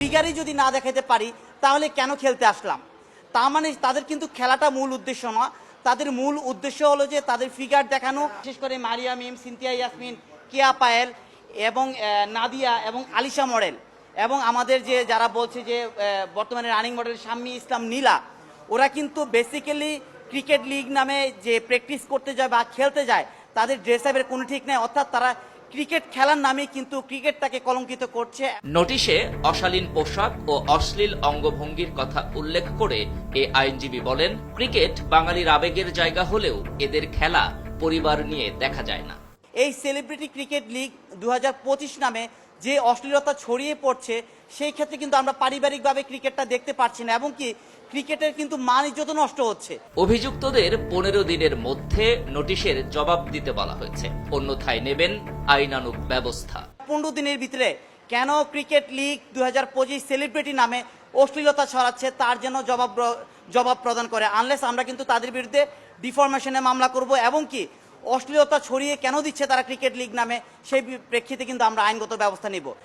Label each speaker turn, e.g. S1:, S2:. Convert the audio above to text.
S1: ফিগারই যদি না দেখাতে পারি, তাহলে কেন খেলতে আসলাম? তা মানে তাদের কিন্তু খেলাটা মূল উদ্দেশ্য নয়। তাদের মূল উদ্দেশ্য হলো যে তাদের ফিগার দেখানো, বিশেষ করে মারিয়া মিম, সিনথিয়া ইয়াসমিন, কিয়া পায়েল এবং নাদিয়া এবং আলিশা মডেল এবং আমাদের যে যারা বলছে যে বর্তমানে রানিং মডেল শাম্মী ইসলাম নীলা, ওরা কিন্তু বেসিক্যালি ক্রিকেট লিগ নামে যে প্র্যাকটিস করতে যায় বা খেলতে যায়, তাদের ড্রেস আপের কোনো ঠিক নেই। অর্থাৎ তারা ক্রিকেট খেলার নামে কিন্তু ক্রিকেটটাকে কলঙ্কিত করছে।
S2: নোটিশে অশালীন পোশাক ও অশ্লীল অঙ্গভঙ্গির কথা উল্লেখ করে এ আইনজীবী বলেন ক্রিকেট বাঙালির আবেগের জায়গা হলেও এদের খেলা পরিবার নিয়ে দেখা যায় না।
S1: এই সেলিব্রিটি ক্রিকেট লিগ দু হাজার পঁচিশ নামে যে অশ্লীলতা ছড়িয়ে পড়ছে সেই ক্ষেত্রে কিন্তু আমরা পারিবারিকভাবে ক্রিকেটটা দেখতে পাচ্ছি না এবং কি ক্রিকেটের কিন্তু মান ইজ্জত নষ্ট হচ্ছে।
S2: অভিযুক্তদের পনেরো দিনের মধ্যে নোটিশের জবাব দিতে বলা হয়েছে। অন্যথায় নেবেন আইনানুগ ব্যবস্থা।
S1: পনেরো দিনের ভিতরে কেন ক্রিকেট লিগ দুই হাজার পঁচিশ সেলিব্রিটি নামে অশ্লীলতা ছড়াচ্ছে তার জন্য জবাব জবাব প্রদান করে আনলেস আমরা কিন্তু তাদের বিরুদ্ধে ডিফরমেশনে মামলা করব এবং কি অশ্লীলতা ছড়িয়ে কেন দিচ্ছে তারা ক্রিকেট লিগ নামে, সেই প্রেক্ষিতে কিন্তু আমরা আইনগত ব্যবস্থা নিব।